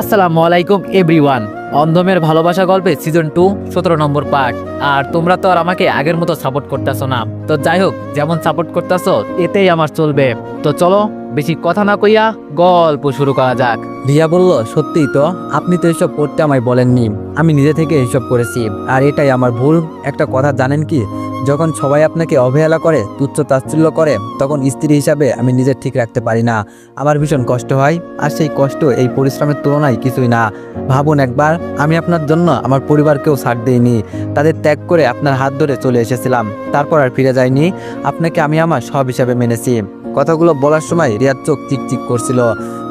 আসসালামু আলাইকুম, এভরিওয়ান। অন্ধমের ভালোবাসা গল্পে সিজন টু, সতেরো নম্বর পার্ট। আর তোমরা তো আর আমাকে আগের মতো সাপোর্ট করতেছো না। তো যাই হোক, যেমন সাপোর্ট করতেছো, এতেই আমার চলবে। তো চলো, বেশি কথা না কইয়া গল্প শুরু করা যাক। রিয়া বলল সত্যিই তো, আপনি তো এসব করতে আমায় বলেননি। আমি নিজে থেকে এসব করেছি। আর এটাই আমার ভুল। একটা কথা জানেন কি? যখন সবাই আপনাকে অবহেলা করে, তুচ্ছ তাচ্ছিল্য করে, তখন স্ত্রী হিসাবে আমি নিজের ঠিক রাখতে পারি না। আমার ভীষণ কষ্ট হয়, আর সেই কষ্ট, এই পরিশ্রমের তুলনায় কিছুই না। ভাবুন একবার, আমি আপনার জন্য আমার পরিবারকেও ছাড় দিইনি। তাদের ত্যাগ করে আপনার হাত ধরে চলে এসেছিলাম। তারপর আর ফিরে যাইনি। আপনাকে আমি আমার সব হিসাবে মেনেছি। কথাগুলো বলার সময় রিয়ার চোখ চিকচিক করছিল।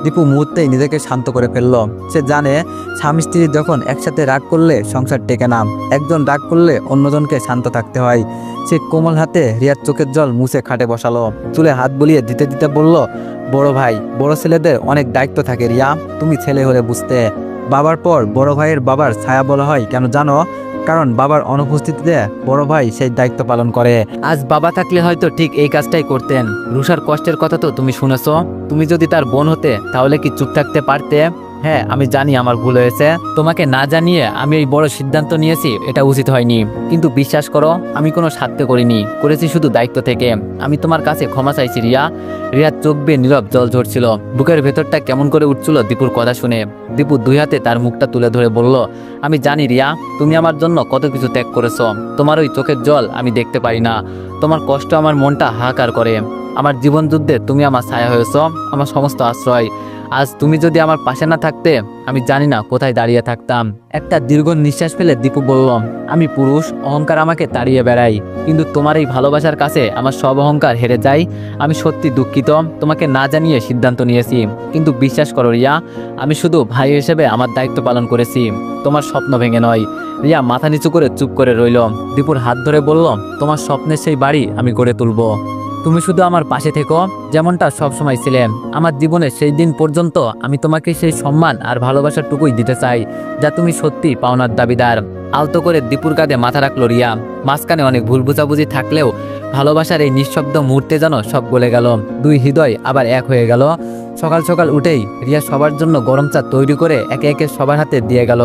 দীপু মুহূর্তেই নিজেকে শান্ত করে ফেলল। সে জানে, স্বামী স্ত্রী যখন একসাথে রাগ করলে সংসার টেকে না। একজন রাগ করলে অন্যজনকে শান্ত থাকতে হয়। সে কোমল হাতে রিয়ার চোখের জল মুছে খাটে বসালো। চুলে হাত বুলিয়ে দিতে দিতে বলল, বড় ভাই, বড় ছেলেদের অনেক দায়িত্ব থাকে রিয়া। তুমি ছেলে হলে বুঝতে। বাবার পর বড় ভাইয়ের বাবার ছায়া বলা হয়, কেন জানো? কারণ বাবার অনুপস্থিতিতে বড় ভাই সেই দায়িত্ব পালন করে। আজ বাবা থাকলে হয়তো ঠিক এই কাজটাই করতেন। রুষার কষ্টের কথা তো তুমি শুনেছ। তুমি যদি তার বোন হতে, তাহলে কি চুপ থাকতে পারতে? হ্যাঁ আমি জানি আমার ভুল হয়েছে। তোমাকে না জানিয়ে আমি এই বড় সিদ্ধান্ত নিয়েছি, এটা উচিত হয়নি। কিন্তু বিশ্বাস করো, আমি কোনো স্বার্থে করিনি। করেছি শুধু দায়িত্ব থেকে। আমি তোমার কাছে ক্ষমা চাইছি, রিয়া। রিয়ার চোখ বেয়ে নীরব জল ঝরছিল। বুকের ভেতরটা কেমন করে উঠছিল দীপুর কথা শুনে। দীপু দুই হাতে তার মুখটা তুলে ধরে বলল, আমি জানি, রিয়া, তুমি আমার জন্য কত কিছু ত্যাগ করেছ। তোমার ওই চোখের জল আমি দেখতে পারি না। তোমার কষ্ট আমার মনটা হাহাকার করে। আমার জীবন যুদ্ধে তুমি আমার ছায়া হয়েছ, আমার সমস্ত আশ্রয়। আজ তুমি যদি আমার পাশে না থাকতে, আমি জানি না কোথায় দাঁড়িয়ে থাকতাম। একটা দীর্ঘ নিঃশ্বাস ফেলে দীপু বলল, আমি পুরুষ, অহংকার আমাকে তাড়িয়ে বেড়াই কিন্তু তোমার এই ভালোবাসার কাছে আমার সব অহংকার হেরে যায়। আমি সত্যি দুঃখিত, তোমাকে না জানিয়ে সিদ্ধান্ত নিয়েছি। কিন্তু বিশ্বাস করো, রিয়া, আমি শুধু ভাই হিসেবে আমার দায়িত্ব পালন করেছি। তোমার স্বপ্ন ভেঙে নয়। রিয়া মাথা নিচু করে চুপ করে রইল। দীপুর হাত ধরে বলল, তোমার স্বপ্নের সেই বাড়ি আমি গড়ে তুলবো। তুমি শুধু আমার পাশে থেকো, যেমনটা সবসময় ছিলে। আমার জীবনে সেই দিন পর্যন্ত আমি তোমাকে সেই সম্মান আর ভালোবাসার টুকুই দিতে চাই, যা তুমি সত্যি পাওনার দাবিদার। আলতো করে দীপুর কাঁধে মাথা রাখল রিয়া। মাঝখানে অনেক ভুল বুঝাবুঝি থাকলেও ভালোবাসার এই নিঃশব্দ মুহূর্তে যেন সব গলে গেল। দুই হৃদয় আবার এক হয়ে গেল। সকাল সকাল উঠেই রিয়া সবার জন্য গরম চা তৈরি করে একে একে সবার হাতে দিয়ে গেল।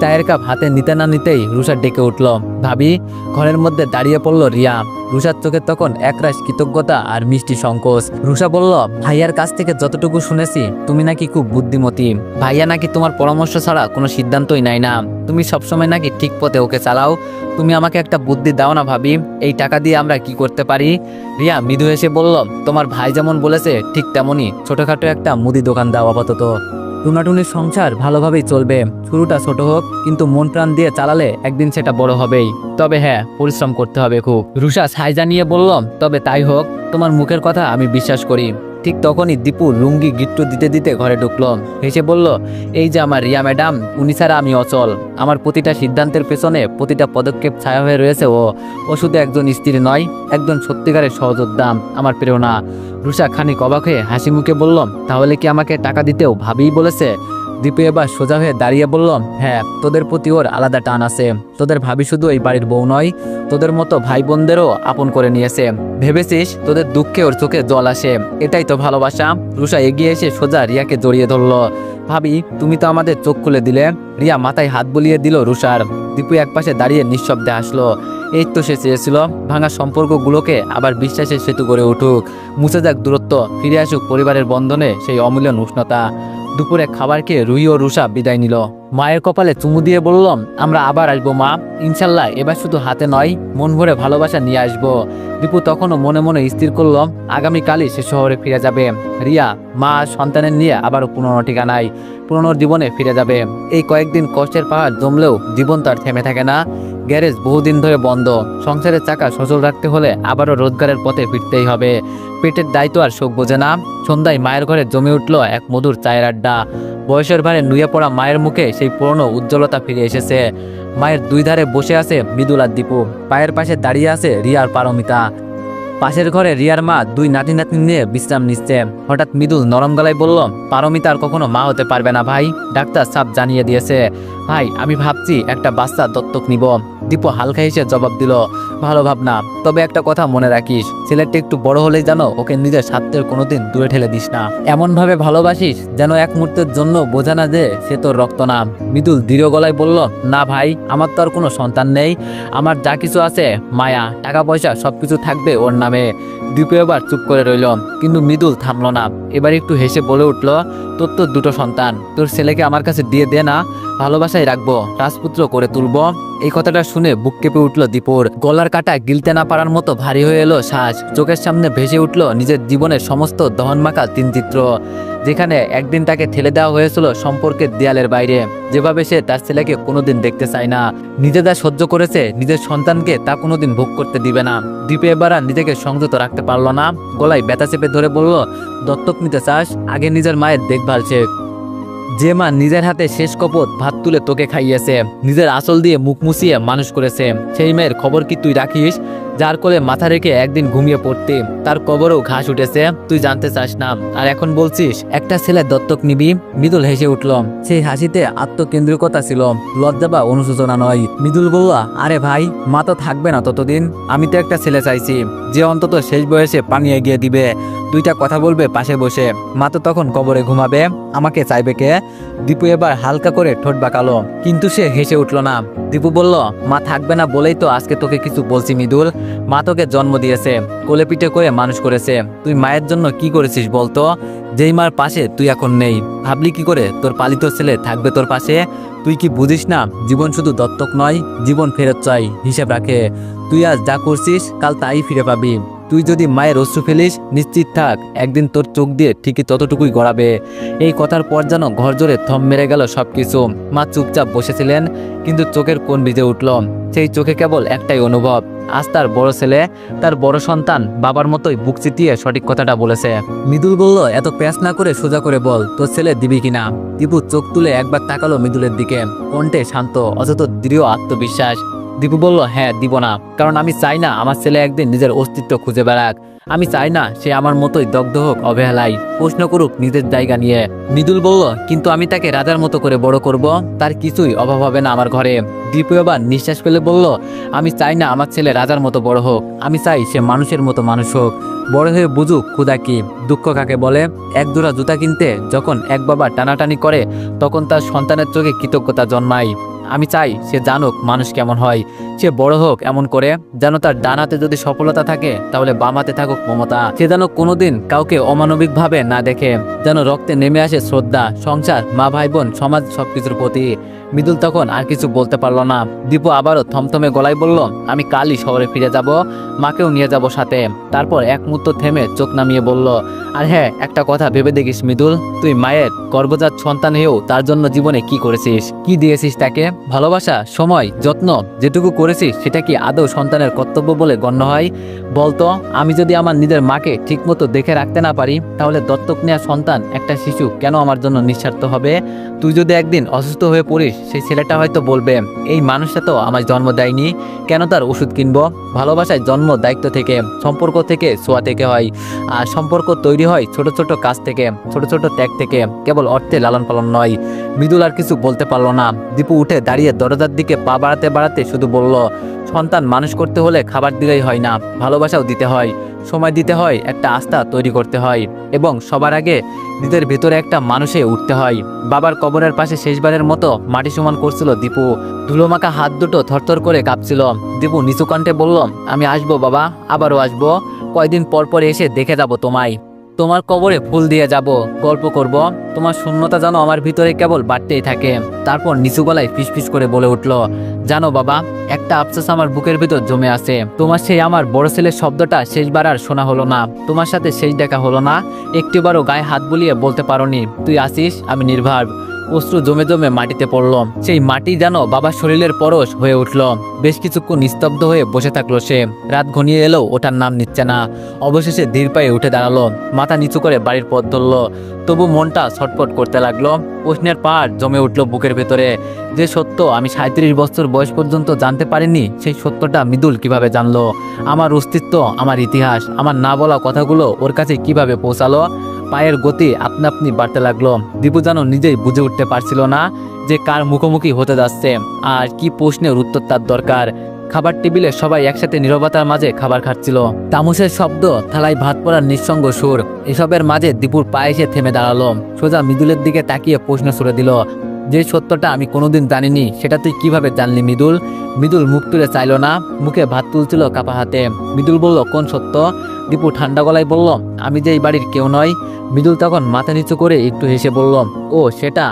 চায়ের কাপ হাতে নিতে না নিতেই রুষা ডেকে উঠল। ভাবি, ঘরের মধ্যে দাঁড়িয়ে পড়ল রিয়া। রুষার চোখে তখন একরাশ কৃতজ্ঞতা আর মিষ্টি সংকোচ। রুষা বলল, ভাইয়ার কাছ থেকে যতটুকু শুনেছি, তুমি নাকি খুব বুদ্ধিমতী। ভাইয়া নাকি তোমার পরামর্শ ছাড়া কোনো সিদ্ধান্তই নাই না। তুমি সবসময় নাকি ঠিক পথে ওকে চালাও। তুমি আমাকে একটা বুদ্ধি দাও না ভাবি। এই টাকা দিয়ে আমরা কি করতে পারি? রিয়া মৃদু এসে বলল, তোমার ভাই যেমন বলেছে, ঠিক তেমনই। ছোটখাটো একটা মুদি দোকান দাও আপাতত। টুনাটুনির সংসার ভালোভাবেই চলবে। শুরুটা ছোট হোক, কিন্তু মন প্রাণ দিয়ে চালালে একদিন সেটা বড় হবেই। তবে হ্যাঁ পরিশ্রম করতে হবে খুব। রুষা সাইজা নিয়ে বললাম তবে তাই হোক, তোমার মুখের কথা আমি বিশ্বাস করি। ঠিক তখনই দীপু লুঙ্গি গিট্টু দিতে দিতে ঘরে ঢুকলো। হেসে বলল, এই যে আমার রিয়া ম্যাডাম, উনি ছাড়া আমি অচল। আমার প্রতিটা সিদ্ধান্তের পেছনে প্রতিটা পদক্ষেপ ছায়া হয়ে রয়েছে ও। ও শুধু একজন স্ত্রী নয়, একজন সত্যিকারের সহযোদ্ধা, আমার প্রেরণা। রুষা খানিক অবাক হয়ে হাসি মুখে বললাম তাহলে কি আমাকে টাকা দিতেও ভাবেই বলেছে? দীপু এবার সোজা হয়ে দাঁড়িয়ে বলল হ্যাঁ তোদের প্রতি ওর আলাদা টান আছে। তোদের ভাবি শুধু এই বাড়ির বউ নয়, তোদের মতো ভাই বোনদেরও আপন করে নিয়েছে। ভেবেছিস তোদের দুঃখে ওর চোখে জল আসে? এটাই তো ভালোবাসা। রুষা এগিয়ে এসে সোজা রিয়াকে জড়িয়ে ধরলো। ভাবি, তুমি তো আমাদের চোখ খুলে দিলে? রিয়া মাথায় হাত বুলিয়ে দিল রুষার দীপু একপাশে দাঁড়িয়ে নিঃশব্দে আসলো এই তো সে চেয়েছিল, ভাঙা সম্পর্কগুলোকে আবার বিশ্বাসের সেতু গড়ে উঠুক। মুছে যাক দূরত্ব, ফিরে আসুক পরিবারের বন্ধনে সেই অমূল্য উষ্ণতা। দুপুরে খাবার খেয়ে রুই ও রুষা বিদায় নিল। মায়ের কপালে চুমু দিয়ে বললাম, আমরা আবার আসব, মা। ইনশাল্লাহ এবার শুধু হাতে নয়, মন ভরে ভালোবাসা নিয়ে আসব। দীপু তখনও মনে মনে স্থির করল, আগামীকালই সে শহরে ফিরে যাবে। রিয়া, মা, সন্তানের নিয়ে আবারও পুরনো ঠিকানায়, পুরনো জীবনে ফিরে যাবে। এই কয়েকদিন কষ্টের পাহাড় জমলেও জীবন তো আর থেমে থাকে না। গ্যারেজ বহুদিন ধরে বন্ধ। সংসারের চাকা সচল রাখতে হলে আবারও রোজগারের পথে ফিরতেই হবে। পেটের দায়িত্ব আর শোক বোঝে না। সন্ধ্যায় মায়ের ঘরে জমে উঠল এক মধুর চায়ের আড্ডা। বয়সের ভারে নুয়ে পড়া মায়ের মুখে সেই পুরনো উজ্জ্বলতা ফিরে এসেছে। মায়ের দুই ধারে বসে আছে মৃদুল আর দীপু। পায়ের পাশে দাঁড়িয়ে আছে রিয়ার পারমিতা। পাশের ঘরে রিয়ার মা দুই নাতি নাতনি নিয়ে বিশ্রাম নিচ্ছে। হঠাৎ মৃদুল নরম গলায় বলল, পারমিতা আর কখনো মা হতে পারবে না ভাই। ডাক্তার সাপ জানিয়ে দিয়েছে, ভাই, আমি ভাবছি একটা বাচ্চা দত্তক নিব। দীপু হালকা হেসে জবাব দিল, ভালো ভাবনা। তবে একটা কথা মনে রাখিস, ছেলেটা একটু বড় হলেই জানো, ওকে নিজের স্বার্থের কোনোদিন দূরে ঠেলে দিস না। এমন ভাবে ভালোবাসিস যেন এক মুহূর্তের জন্য বোঝা না যে সে তোর রক্ত না। মৃদুল দৃঢ় গলায় বলল, না ভাই, আমার তো আর কোনো সন্তান নেই। আমার যা কিছু আছে, মায়া টাকা পয়সা সবকিছু থাকবে ওর নামে। দীপু এবার চুপ করে রইল, কিন্তু মৃদুল থামল না। এবার একটু হেসে বলে উঠল, তোর তো দুটো সন্তান, তোর ছেলেকে আমার কাছে দিয়ে দে না, ভালোবাসায় রাখব, রাজপুত্র করে তুলবো। এই কথাটা শুনে বুক কেঁপে উঠল দীপুর। গলার কাটা গিলতে না পারার মতো ভারী হয়ে এলো শ্বাস চোখের সামনে ভেসে উঠল নিজের জীবনের সমস্ত দহনমাখা তিন চিত্র যেখানে একদিন তাকে ঠেলে দেওয়া হয়েছিল সম্পর্কের দেয়ালের বাইরে। যেভাবে সে তার ছেলেকে কোনোদিন দেখতে চায় না। নিজে যা সহ্য করেছে, নিজের সন্তানকে তা কোনোদিন ভোগ করতে দিবে না। দ্বীপে এবার নিজেকে সংযত রাখতে পারল না। গলায় ব্যথা চেপে ধরে বলল, দত্তক নিতে চাস? আগে নিজের মায়ের দেখভাল শেখ। যে মা নিজের হাতে শেষ কপত ভাত তুলে তোকে খাইয়েছে, নিজের আসল দিয়ে মুখ মুছিয়ে মানুষ করেছে। সেই মেয়ের খবর কি তুই রাখিস? যার কোলে মাথা রেখে একদিন ঘুমিয়ে পড়তে তার কবরেও ঘাস উঠেছে, তুই জানতে চাস না। আর এখন বলছিস, একটা ছেলে দত্তক নিবি? মৃদুল হেসে উঠল। সেই হাসিতে আত্মকেন্দ্রিকতা ছিল। লজ্জা বা অনুশোচনা নয়। মৃদুল বলল, আরে ভাই, মা তো থাকবে না ততদিন। আমি তো একটা ছেলে চাইছি। যে অন্তত শেষ বয়সে পানি এগিয়ে দিবে। দুইটা কথা বলবে পাশে বসে। মা তো তখন কবরে ঘুমাবে। আমাকে চাইবে কে? দীপু এবার হালকা করে ঠোঁট বাঁকালো। কিন্তু সে হেসে উঠল না। দীপু বলল, মা থাকবে না বলেই তো আজকে তোকে কিছু বলছি মৃদুল। মা তোকে জন্ম দিয়েছে, কোলে পিঠে করে মানুষ করেছে। তুই মায়ের জন্য কি করেছিস বলতো? যেই মার পাশে তুই এখন নেই। ভাবলি কি করে? তোর পালিত ছেলে থাকবে তোর পাশে? তুই কি বুঝিস না? জীবন শুধু দত্তক নয়, জীবন ফেরত চাই, হিসেব রাখে। তুই আজ যা করছিস, কাল তাই ফিরে পাবি। তুই যদি মায়ের অশ্রু ফেলিস, নিশ্চিত থাক, একদিন তোর চোখ দিয়ে ঠিকই ততটুকুই গড়াবে। এই কথার পর যেন ঘর জোরে থম মেরে গেল সবকিছু। মা চুপচাপ বসেছিলেন, কিন্তু চোখের কোন ভিজে উঠল। সেই চোখে কেবল একটাই অনুভব, আজ তার বড় ছেলে, তার বড় সন্তান বাবার মতোই বুক চিতিয়ে সঠিক কথাটা বলেছে। মৃদুল বলল, এত প্যাঁচ না করে সোজা করে বল, তোর ছেলে দিবি কিনা? দীপু চোখ তুলে একবার তাকালো মৃদুলের দিকে। কণ্ঠে শান্ত অথচ দৃঢ় আত্মবিশ্বাস। দীপু বলল হ্যাঁ দিব না। কারণ আমি চাই না আমার ছেলে একদিন নিজের অস্তিত্ব খুঁজে বেড়াক। আমি চাই না সে আমার মতোই দগ্ধ হোক, অবহেলায়, প্রশ্ন করুক নিজের জায়গা নিয়ে। মৃদুল বলল, কিন্তু আমি তাকে রাজার মতো করে বড় করব? তার কিছুই অভাব হবে না আমার ঘরে। দীপু এবার নিঃশ্বাস ফেলে বলল, আমি চাই না আমার ছেলে রাজার মতো বড় হোক। আমি চাই সে মানুষের মতো মানুষ হোক। বড় হয়ে বুঝুক ক্ষুদা কি, দুঃখ কাকে বলে? এক জোড়া জুতা কিনতে যখন এক বাবা টানাটানি করে, তখন তার সন্তানের চোখে কৃতজ্ঞতা জন্মায়। আমি চাই সে জানুক মানুষ কেমন হয়। সে বড় হোক এমন করে যেন তার ডানাতে যদি সফলতা থাকে, তাহলে বামাতে থাকুক মমতা। সে যেন কোনোদিন কাউকে অমানবিকভাবে না দেখে, যেন রক্তে নেমে আসে শ্রদ্ধা, সংসার, মা, ভাই, বোন, সমাজ সবকিছুর প্রতি। মৃদুল তখন আর কিছু বলতে পারল না। দীপু আবারও থমথমে গলায় বলল, আমি কালই শহরে ফিরে যাব, মাকেও নিয়ে যাব সাথে। তারপর এক মুহূর্ত থেমে চোখ নামিয়ে বলল, আর হ্যাঁ একটা কথা ভেবে দেখিস মৃদুল, তুই মায়ের গর্ভজাত সন্তান হয়েও তার জন্য জীবনে কি করেছিস? কি দিয়েছিস তাকে? ভালোবাসা, সময়, যত্ন যেটুকু করেছিস সেটা কি আদৌ সন্তানের কর্তব্য বলে গণ্য হয়? বলতো, আমি যদি আমার নিজের মাকে ঠিকমতো দেখে রাখতে না পারি, তাহলে দত্তক নেওয়া সন্তান একটা শিশু কেন আমার জন্য নিঃস্বার্থ হবে? তুই যদি একদিন অসুস্থ হয়ে পড়িস, সেই ছেলেটা হয়তো বলবে, এই মানুষটা তো আমার জন্ম দেয়নি, কেন তার ওষুধ কিনবো? ভালোবাসায় জন্ম দায়িত্ব থেকে, সম্পর্ক থেকে সোয়া থেকে হয়, আর সম্পর্ক তৈরি হয় ছোট ছোট কাজ থেকে, ছোট ছোট ত্যাগ থেকে, কেবল অর্থে লালন পালন নয়। মৃদুল আর কিছু বলতে পারল না। দীপু উঠে দাঁড়িয়ে দরজার দিকে পা বাড়াতে বাড়াতে শুধু বলল, সন্তান, মানুষ করতে হলে খাবার দিলেই হয় না, ভালোবাসাও দিতে হয়, সময় দিতে হয়, একটা আস্থা তৈরি করতে হয় এবং সবার আগে নিজের ভেতরে একটা মানুষে উঠতে হয়। বাবার কবরের পাশে শেষবারের মতো মাটি সমান করছিল দীপু। ধুলোমাখা হাত দুটো থরথর করে কাঁপছিল। দীপু নিচু কণ্ঠে বলল, আমি আসব বাবা, আবারও আসব। কয়দিন পর পর এসে দেখে যাব তোমায়। তোমার কবরে ফুল দিয়ে যাব, গল্প করব। তোমার শূন্যতা যেন আমার ভিতরে কেবল বাড়তেই থাকে। তারপর নিচু গলায় ফিসফিস করে বলে উঠল, জানো বাবা, একটা আফসোস আমার বুকের ভিতর জমে আছে। তোমার সেই আমার বড় ছেলের শব্দটা শেষবার আর শোনা হলো না। তোমার সাথে শেষ দেখা হলো না। একটিবারও গায়ে হাত বুলিয়ে বলতে পারোনি। তুই আসিস, আমি নির্ভার। অশ্রু জমে জমে মাটিতে পড়ল। সেই মাটি যেন বাবার শরীরের পরশ হয়ে উঠল। বেশ কিছুক্ষণ নিস্তব্ধ হয়ে বসে থাকল সে। রাত ঘনিয়ে এলেও ওটার নাম নিচ্ছে না। অবশেষে ধীর পায়ে উঠে দাঁড়াল। মাথা নিচু করে বাড়ির পথ ধরলো। তবু মনটা ছটফট করতে লাগল। প্রশ্নের পাহাড় জমে উঠল বুকের ভেতরে। যে সত্য আমি সাঁত্রিশ বছর বয়স পর্যন্ত জানতে পারিনি, সেই সত্যটা মৃদুল কীভাবে জানলো? আমার অস্তিত্ব, আমার ইতিহাস, আমার না বলা কথাগুলো ওর কাছে কীভাবে পৌঁছালো? পায়ের গতি আপনা আপনি বাড়তে লাগল। দীপু যেন নিজেই বুঝে উঠতে পারছিল না যে কার মুখোমুখি হতে যাচ্ছে আর কি প্রশ্নের উত্তর তার দরকার। খাবার টেবিলে সবাই একসাথে নিরবতার মাঝে খাবার খাচ্ছিল। তামুসের শব্দ, থালায় ভাত পড়ার নিঃসঙ্গ সুর, এসবের মাঝে দীপুর পায়ে এসে থেমে দাঁড়াল। সোজা মৃদুলের দিকে তাকিয়ে প্রশ্ন ছুড়ে দিল যে সত্যটা আমি কোনোদিন জানিনি, সেটা তুই কীভাবে জানলি মৃদুল? মৃদুল মুখ তুলে চাইলো না, মুখে ভাত তুলছিল কাপা হাতে। মৃদুল বলল, কোন সত্য? দীপু ঠান্ডা গলায় বলল, আমি যে এই বাড়ির কেউ নয় মৃদুল তখন মাথা নিচু করে একটু হেসে বলল, ও, সেটা?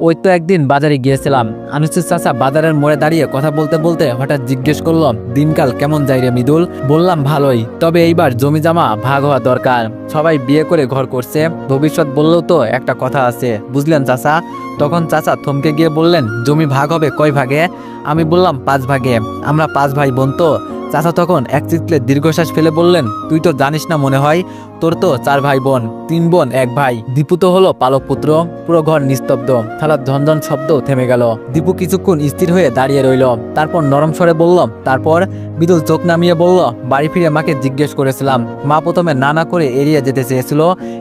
ওই তো একদিন বাজারে গিয়েছিলাম। আনুসুর চাচা বাজারের মোড়ে দাঁড়িয়ে কথা বলতে বলতে হঠাৎ জিজ্ঞেস করল, দিনকাল কেমন যায় রে মৃদুল? বললাম ভালোই, তবে এইবার জমি জমা ভাগ হওয়া দরকার। সবাই বিয়ে করে ঘর করছে। ভবিষ্যৎ বললেও তো একটা কথা আছে, বুঝলেন চাচা? তখন চাচা থমকে গিয়ে বললেন, জমি ভাগ হবে, কয় ভাগে? আমি বললাম, পাঁচ ভাগে। আমরা পাঁচ ভাই বোন তো। চাচা তখন এক চিত্লে দীর্ঘশ্বাস ফেলে বললেন, তুই তো জানিস না মনে হয়, তোর তো চার ভাই বোন, তিন বোন, এক ভাই। দীপু তো হলো পালক পুত্র, পুরো ঘর নিস্তব্ধ। থালার ঝনঝন শব্দ থেমে গেল। দীপু কিছুক্ষণ স্থির হয়ে দাঁড়িয়ে রইল। তারপর নরম স্বরে বলল, তারপর? বিদুল চোখ নামিয়ে বলল, বাড়ি ফিরে মাকে জিজ্ঞেস করেছিলাম। মা প্রথমে না না করে এড়িয়ে যেতে চেয়েছিল,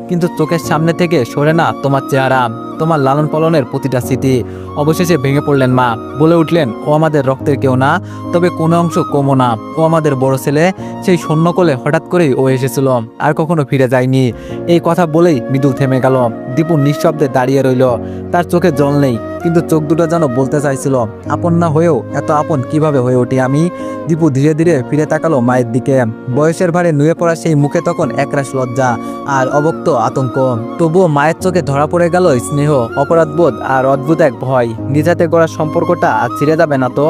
কিন্তু চোখের সামনে থেকে সরে না তোমার চেহারা। তোমার লালন পালনের প্রতিটা স্মৃতি অবশেষে ভেঙে পড়লেন মা। বলে উঠলেন, ও আমাদের রক্তের কেউ না, তবে কোনো অংশ কমো না। ও আমাদের বড় ছেলে, সেই সৈন্যকলে কোলে হঠাৎ করেই ও এসেছিল আর কখনো ফিরে যায়নি। এই কথা বলেই মৃদুল থেমে গেল। দীপু নিঃশব্দে দাঁড়িয়ে রইল। তার চোখে জল নেই, কিন্তু চোখ দুটো যেন বলতে চাইছিল, আপন না হয়েও এত আপন কীভাবে হয়ে উঠি আমি? দীপু ধীরে ধীরে ফিরে তাকালো মায়ের দিকে। বয়সের ভারে নুয়ে পড়া সেই মুখে তখন একরাশ লজ্জা আর অবক্ত আতঙ্ক। তবুও মায়ের চোখে ধরা পড়ে গেল স্নেহ, অপরাধবোধ আর অদ্ভুত এক ভয়। নিজাতে গড়া সম্পর্কটা আর ছিঁড়ে যাবে না তো?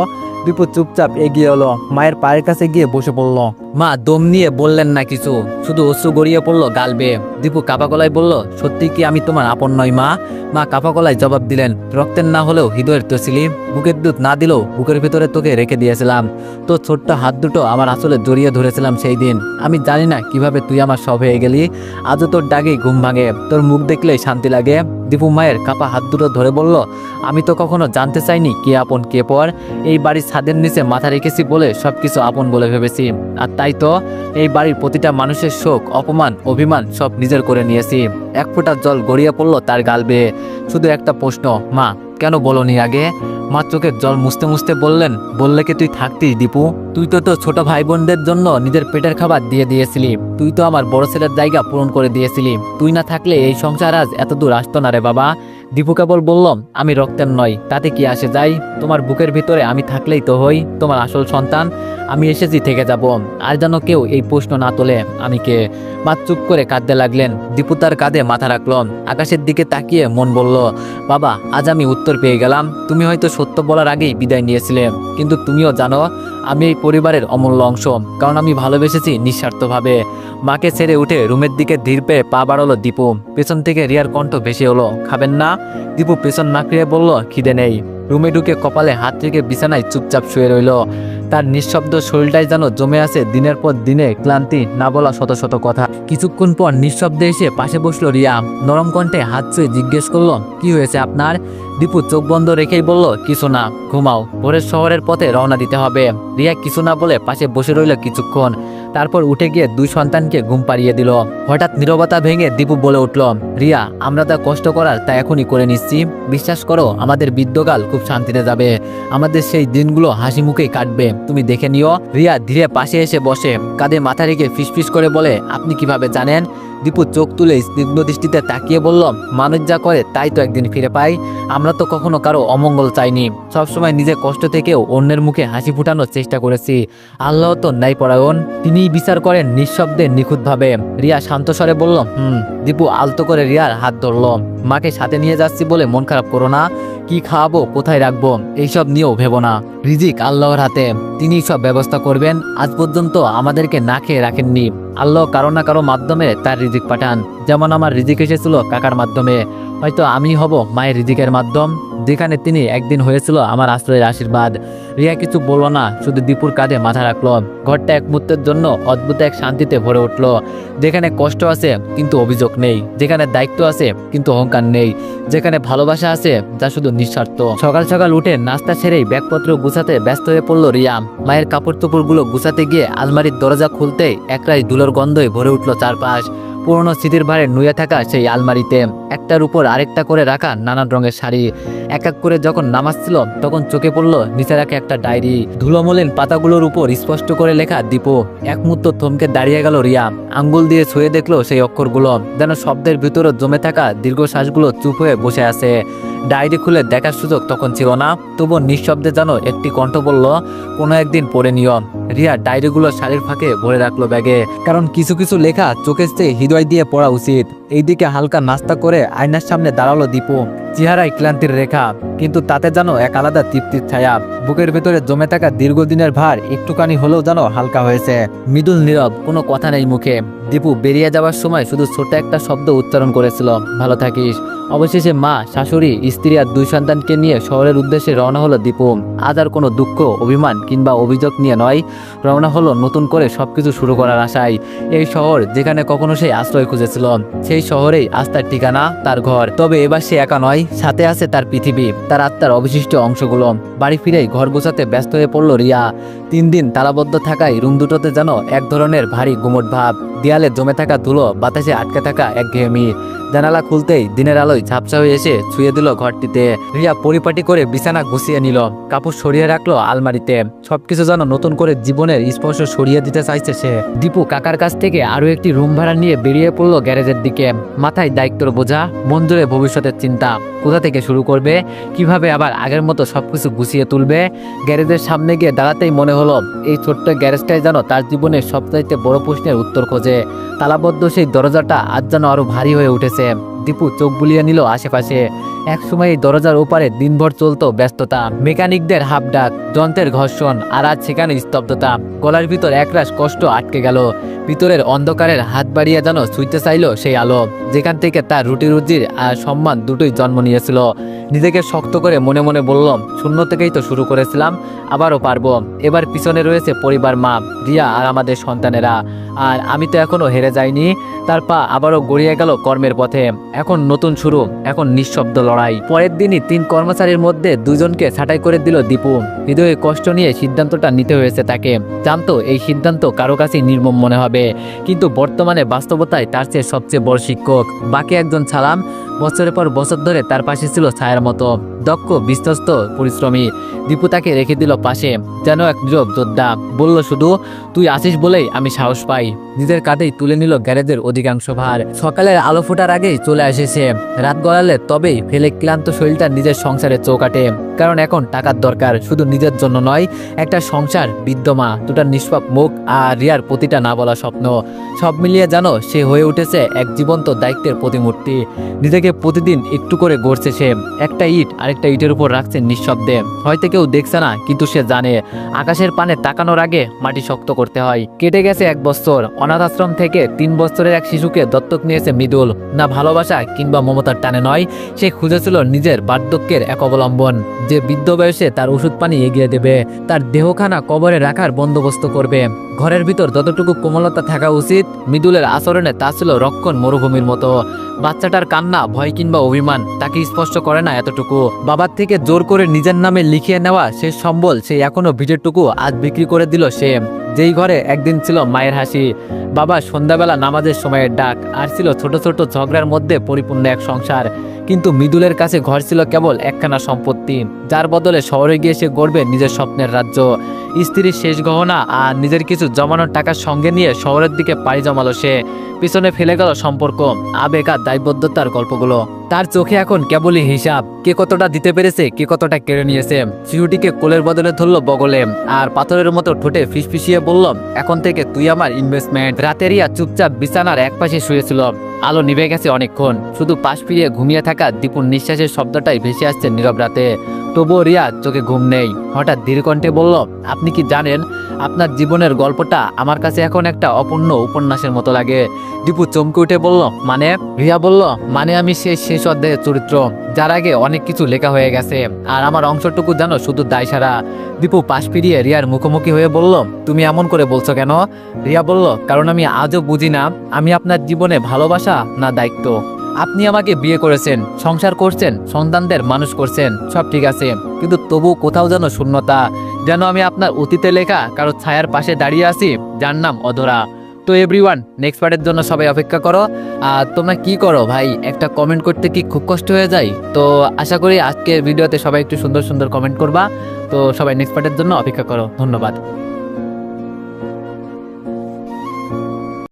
দীপু চুপচাপ এগিয়ে এলো, মায়ের পায়ের কাছে গিয়ে বসে পড়ল। মা, দম নিয়ে বললেন না কিছু, শুধু অশ্রু গড়িয়ে পড়ল গালবে দীপু কাপা গলায় বলল, সত্যি কি আমি তোমার আপন নয় মা? মা কাপা গলায় জবাব দিলেন, রক্তের না হলেও হৃদয়ের তো ছিলি বুকের দুধ না দিলেও বুকের ভিতরে তোকে রেখে দিয়েছিলাম। তো ছোট্ট হাত দুটো আমার আসলে জড়িয়ে ধরেছিলাম সেই দিন। আমি জানি না কীভাবে তুই আমার সব হয়ে গেলি, আজও তোর ডাকেই ঘুম ভাঙে, তোর মুখ দেখলেই শান্তি লাগে। দীপু মায়ের কাপা হাত দুটো ধরে বলল, আমি তো কখনো জানতে চাইনি কে আপন কে পর, এই বাড়ির ছাদের নিচে মাথা রেখেছি বলে সবকিছু আপন বলে ভেবেছি। আর তাই তো এই বাড়ির প্রতিটা মানুষের শোক, অপমান, অভিমান সব নিজের করে নিয়েছি। এক ফোঁটা জল গড়িয়ে পড়ল তার গাল বেয়ে। শুধু একটা প্রশ্ন, মা, কেন বলনি আগে? মা চোখের জল মুছতে মুছতে বললেন, বললে কি তুই থাকতিস দীপু? তুই তো তো ছোট ভাই বোনদের জন্য নিজের পেটের খাবার দিয়ে দিয়েছিলি। তুই তো আমার বড় ছেলের জায়গা পূরণ করে দিয়েছিলি। তুই না থাকলে এই সংসার আজ এত দূর আসতো না রে বাবা। দীপু কেবল বললাম, আমি রক্তের নয় তাতে কি আসে যাই তোমার বুকের ভিতরে আমি থাকলেই তো হই, তোমার আসল সন্তান, আমি এসেছি থেকে যাব। আর যেন কেউ এই প্রশ্ন না তোলে, আমি কে? মা চুপ করে কাঁদতে লাগলেন। দীপু তার কাঁধে মাথা রাখল। আকাশের দিকে তাকিয়ে মন বলল, বাবা, আজ আমি উত্তর পেয়ে গেলাম। তুমি হয়তো সত্য বলার আগেই বিদায় নিয়েছিলে। কিন্তু তুমিও জানো, আমি এই পরিবারের অমূল্য অংশ, কারণ আমি ভালোবেসেছি নিঃস্বার্থভাবে। মাকে ছেড়ে উঠে রুমের দিকে ধীর পেয়ে পা বাড়ালো দীপু। পেছন থেকে রিয়ার কণ্ঠ ভেসে হলো খাবেন না দীপু পেছন না বলল, খিদে নেই। রুমে ঢুকে কপালে হাত রেখে বিছানায় চুপচাপ শুয়ে রইল। তার নিঃশব্দ শরীরটাই যেন জমে আছে দিনের পর দিনে ক্লান্তি, না বলা শত শত কথা। কিছুক্ষণ পর নিঃশব্দে এসে পাশে বসল রিয়া। নরম কণ্ঠে হাত ছুঁয়ে জিজ্ঞেস করল, কি হয়েছে আপনার? দীপু চোখ বন্ধ রেখেই বলল, কিছু না, ঘুমাও। ভোরের শহরের পথে রওনা দিতে হবে। রিয়া কিছু না বলে পাশে বসে রইল কিছুক্ষণ। তারপর উঠে গিয়ে দুই সন্তানকে ঘুম পাড়িয়ে দিল। হঠাৎ নীরবতা ভেঙে দীপু বলে উঠল, রিয়া, আমরা তা কষ্ট করার তা এখনই করে নিচ্ছি। বিশ্বাস করো, আমাদের বৃদ্ধকাল খুব শান্তিতে যাবে। আমাদের সেই দিনগুলো হাসি মুখেই কাটবে। তুমি দেখে নিও। রিয়া ধীরে পাশে এসে বসে, কাঁধে মাথা রেখে ফিসফিস করে বলে, আপনি কীভাবে জানেন? দীপু চোখ তুলে স্নিগ্ধ দৃষ্টিতে তাকিয়ে বলল, মানুষ যা করে, তাই তো একদিন ফিরে পাই। আমরা তো কখনো কারও অমঙ্গল চাইনি। সবসময় নিজের কষ্ট থেকেও অন্যের মুখে হাসি ফুটানোর চেষ্টা করেছি। আল্লাহ তো ন্যায় পরায়ণ তিনিই বিচার করেন নিঃশব্দে, নিখুঁতভাবে। রিয়া শান্ত স্বরে বলল, হুম। দীপু আলতো করে রিয়ার হাত ধরল, মাকে সাথে নিয়ে যাচ্ছি বলে মন খারাপ করো না। কি খাওয়াবো, কোথায় রাখব, এইসব নিয়েও ভেবো না। রিজিক আল্লাহর হাতে। তিনি সব ব্যবস্থা করবেন, আজ পর্যন্ত আমাদেরকে না খেয়ে রাখেননি। আল্লাহ কারও না কারও মাধ্যমে তার রিজিক পাঠান। যেমন আমার রিজিক এসেছিল কাকার মাধ্যমে। হয়তো আমি হব মায়ের রিজিকের মাধ্যম, যেখানে তিনি একদিন হয়েছিল আমার আশ্রয়ের আশীর্বাদ। রিয়া কিছু বলল না, শুধু দীপুর কাঁধে মাথা রাখল। ঘরটা এক মুহূর্তের জন্য অদ্ভুত এক শান্তিতে ভরে উঠল। যেখানে কষ্ট আছে, কিন্তু অভিযোগ নেই। যেখানে দায়িত্ব আছে, কিন্তু অহংকার নেই। যেখানে ভালোবাসা আছে যা শুধু নিঃস্বার্থ। সকাল সকাল উঠে নাস্তা ছেড়েই ব্যাগপত্র গুছাতে ব্যস্ত হয়ে পড়ল রিয়া। মায়ের কাপড় চোপড়গুলো গুছাতে গিয়ে আলমারির দরজা খুলতেই একরাই ধুলোর গন্ধে ভরে উঠল চারপাশ। পুরনো স্মৃতির ভারে নুয়ে থাকা সেই আলমারিতে, একটার উপর আরেকটা করে রাখা নানান রঙের শাড়ি। এক এক করে যখন নামাচ্ছিল তখন চোখে পড়ল নিচে রাখে একটা ডায়েরি। ধুলোমলিন পাতাগুলোর উপর স্পষ্ট করে লেখা, দীপু। এক মুহূর্ত থমকে দাঁড়িয়ে গেল রিয়া। আঙ্গুল দিয়ে ছুঁয়ে দেখল সেই অক্ষরগুলো, যেন শব্দের ভিতরে জমে থাকা দীর্ঘ শ্বাসগুলো চুপ হয়ে বসে আছে। ডায়েরি খুলে দেখার সুযোগ তখন ছিল না। তবু নিঃশব্দে যেন একটি কণ্ঠ বলল, কোনো একদিন পড়ে নিও। রিয়া ডায়েরিগুলো শাড়ির ফাঁকে ভরে রাখল ব্যাগে। কারণ কিছু কিছু লেখা চোখের চেয়ে হৃদয় দিয়ে পড়া উচিত। এইদিকে হালকা নাস্তা করে আয়নার সামনে দাঁড়াল দীপু। চেহারায় ক্লান্তির রেখা, কিন্তু তাতে যেন এক আলাদা তৃপ্তির ছায়া। বুকের ভেতরে জমে থাকা দীর্ঘদিনের ভার একটুখানি হলেও যেন হালকা হয়েছে। মৃদুল নীরব, কোনো কথা নেই মুখে। দীপু বেরিয়ে যাওয়ার সময় শুধু ছোট একটা শব্দ উচ্চারণ করেছিল, ভালো থাকিস। অবশেষে মা, শাশুড়ি, স্ত্রী আর দুই সন্তানকে নিয়ে শহরের উদ্দেশ্যে রওনা হলো দীপু। আজ আর কোনো দুঃখ, অভিমান কিংবা অভিযোগ নিয়ে নয়, রওনা হলো নতুন করে সবকিছু শুরু করার আশায়। এই শহর যেখানে কখনো সে আশ্রয় খুঁজেছিল, সেই শহরেই আজ তার ঠিকানা, তার ঘর। তবে এবার সে একা নয়, সাথে আছে তার পৃথিবী, তার আত্মার অবশিষ্ট অংশগুলো। বাড়ি ফিরেই ঘর গোছাতে ব্যস্ত হয়ে পড়ল রিয়া। তিন দিন তালাবদ্ধ থাকায় রুম দুটোতে যেন এক ধরনের ভারী গুমট ভাব। দেয়ালে জমে থাকা ধুলো বাতাসে আটকে থাকা এক ঘেয়েমি জানালা খুলতেই দিনের আলোয় ঝাপসা হয়ে এসে ছুঁয়ে দিল ঘরটিতে। রিয়া পরিপাটি করে বিছানা গুছিয়ে নিল, কাপড় সরিয়ে রাখল আলমারিতে। সবকিছু যেন নতুন করে জীবনের স্পর্শ সরিয়ে দিতে চাইছে সে। দীপু কাকার কাছ থেকে আরও একটি রুম ভাড়া নিয়ে বেরিয়ে পড়ল গ্যারেজের দিকে। মাথায় দায়িত্বর বোঝা জুড়ে ভবিষ্যতের চিন্তা। কোথা থেকে শুরু করবে? কীভাবে আবার আগের মতো সবকিছু গুছিয়ে তুলবে? গ্যারেজের সামনে গিয়ে দাঁড়াতেই মনে হলো, এই ছোট্ট গ্যারেজটাই যেন তার জীবনের সবচাইতে বড় প্রশ্নের উত্তর খোঁজে। তালাবদ্ধ সেই দরজাটা আজ যেন আরও ভারী হয়ে উঠেছে। দীপু চোখ বুলিয়ে নিল আশেপাশে। এক সময় এই দরজার ওপারে দিনভর চলতো ব্যস্ততা, মেকানিকদের হাফ ডাক যন্ত্রের ঘর্ষণ, আর আজ সেখানে স্তব্ধতা। গলার ভিতর একরাশ কষ্ট আটকে গেল। ভিতরের অন্ধকারের হাত বাড়িয়ে যেন ছুঁইতে চাইলো সেই আলো, যেখান থেকে তার রুটি রুজির আর সম্মান দুটোই জন্ম নিয়েছিল। নিজেকে শক্ত করে মনে মনে বললাম শূন্য থেকেই তো শুরু করেছিলাম, আবারও পারব। এবার পিছনে রয়েছে পরিবার মা, রিয়া আর আমাদের সন্তানেরা। আর আমি তো এখনও হেরে যাইনি। তার পা আবারও গড়িয়ে গেল কর্মের পথে। এখন নতুন শুরু, এখন নিঃশব্দ লড়াই। পরের দিনই তিন কর্মচারীর মধ্যে দুজনকে ছাঁটাই করে দিল দীপু। হৃদয়ে কষ্ট নিয়ে সিদ্ধান্তটা নিতে হয়েছে তাকে। জানতো এই সিদ্ধান্ত কারও কাছেই নির্মম মনে হবে। কিন্তু বর্তমানে বাস্তবতায় তার চেয়ে সবচেয়ে বড় শিক্ষক। বাকি একজন ছালাম বছরের পর বছর ধরে তার পাশে ছিল ছায়ার মতো। দক্ষ, বিশ্বস্ত, পরিশ্রমী। দীপু তাকে রেখে দিল পাশে। যেন এক নীরব যোদ্ধা। বলল, শুধু তুই আসিস বলেই আমি সাহস পাই। নিজের কাঁধেই তুলে নিল গ্যারেজের অধিকাংশ ভার। সকালের আলো ফোটার আগেই চলে আসেছে। রাত গড়ালে তবেই ফেলে ক্লান্ত শরীরটা নিজের সংসারে চৌকাটে। কারণ এখন টাকার দরকার, শুধু নিজের জন্য নয়, একটা সংসার বিদ্যমা দুটা নিষ্পাপ মুখ আর রিয়ার প্রতিটা না বলা স্বপ্ন। সব মিলিয়ে জানো সে হয়ে উঠেছে এক জীবন্ত দায়িত্বের প্রতিমূর্তি। নিজেকে প্রতিদিন একটু করে গড়ছে সে। একটা ইট আরেকটা ইটের উপর রাখছে নিঃশব্দে। হয়তো কেউ দেখছে না, কিন্তু সে জানে। আকাশের পানে তাকানোর আগে মাটি শক্ত করতে হয়। কেটে গেছে এক বছর। অনাথ আশ্রম থেকে তিন বছরের এক শিশুকে দত্তক নিয়েছে মৃদুল। না ভালোবাসা কিংবা মমতার টানে নয়, সে খুঁজেছিল নিজের বার্ধক্যের এক অবলম্বন। যে বৃদ্ধ বয়সে তার ওষুধ পানি এগিয়ে দেবে, তার দেহখানা কবরে রাখার বন্দোবস্ত করবে। ঘরের ভিতর যতটুকু কোমলতা থাকা উচিত, মৃদুলের আচরণে তা ছিল রক্ষণ মরুভূমির মতো। বাচ্চাটার কান্না, ভয় কিংবা অভিমান তাকে স্পষ্ট করে না এতটুকু। বাবার থেকে জোর করে নিজের নামে লিখিয়ে নেওয়া সে সম্বল সে এখনও ভিটেরটুকু আজ বিক্রি করে দিল সে। যেই ঘরে একদিন ছিল মায়ের হাসি, বাবা সন্ধ্যাবেলা নামাজের সময়ের ডাক, আর ছিল ছোট ছোট ঝগড়ার মধ্যে পরিপূর্ণ এক সংসার। কিন্তু মৃদুলের কাছে ঘর ছিল কেবল একখানা সম্পত্তি, যার বদলে শহরে গিয়ে সে গড়বে নিজের স্বপ্নের রাজ্য। স্ত্রীর শেষ গহনা আর নিজের কিছু জমানোর টাকা সঙ্গে নিয়ে শহরের দিকে পাড়ি জমালো সে। পিছনে ফেলে গেল সম্পর্ক, আবেগ আর দায়বদ্ধতার গল্পগুলো। তার চোখে এখন কেবলই হিসাব, কে কতটা দিতে পেরেছে, কে কতটা কেড়ে নিয়েছে। শিশুটিকে কোলের বদলে ধরলো বগলে, আর পাথরের মতো ঠোঁটে ফিসফিসিয়ে বলল, এখন থেকে তুই আমার ইনভেস্টমেন্ট রাতেরিয়া চুপচাপ বিছানার এক পাশে শুয়েছিল। আলো নিভে গেছে অনেকক্ষণ, শুধু পাশ ফিরিয়ে ঘুমিয়ে থাকা দীপুর নিঃশ্বাসের শব্দটাই ভেসে আসছে নীরব রাতে। তবুও রিয়া, চোখে ঘুম নেই। হঠাৎ ধীরকণ্ঠে বলল, আপনি কি জানেন, আপনার জীবনের গল্পটা আমার কাছে এখন একটা অপূর্ণ উপন্যাসের মতো লাগে। দীপু চমকে উঠে বলল মানে? রিয়া বলল মানে আমি সেই শেষ অধ্যায়ের চরিত্র, যার আগে অনেক কিছু লেখা হয়ে গেছে, আর আমার অংশটুকু জানো শুধু দায় সারা। দীপু পাশ ফিরিয়ে রিয়ার মুখোমুখি হয়ে বলল, তুমি এমন করে বলছো কেন? রিয়া বলল, কারণ আমি আজও বুঝি না, আমি আপনার জীবনে ভালোবাসা না দায়িত্ব। আপনি আমাকে বিয়ে করেছেন, সংসার করছেন, সন্তানদের মানুষ করছেন, সব ঠিক আছে। কিন্তু তবু কোথাও যেন শূন্যতা, যেন আমি আপনার অতীতে লেখা কারও ছায়ার পাশে দাঁড়িয়ে আছি, যার নাম অধরা। তো এভরিওয়ান নেক্সট পার্টের জন্য সবাই অপেক্ষা করো। আর তোমরা কি করো ভাই? একটা কমেন্ট করতে কি খুব কষ্ট হয়ে যায়? তো আশা করি আজকের ভিডিওতে সবাই একটু সুন্দর সুন্দর কমেন্ট করবা। তো সবাই নেক্সট পার্টের জন্য অপেক্ষা করো। ধন্যবাদ।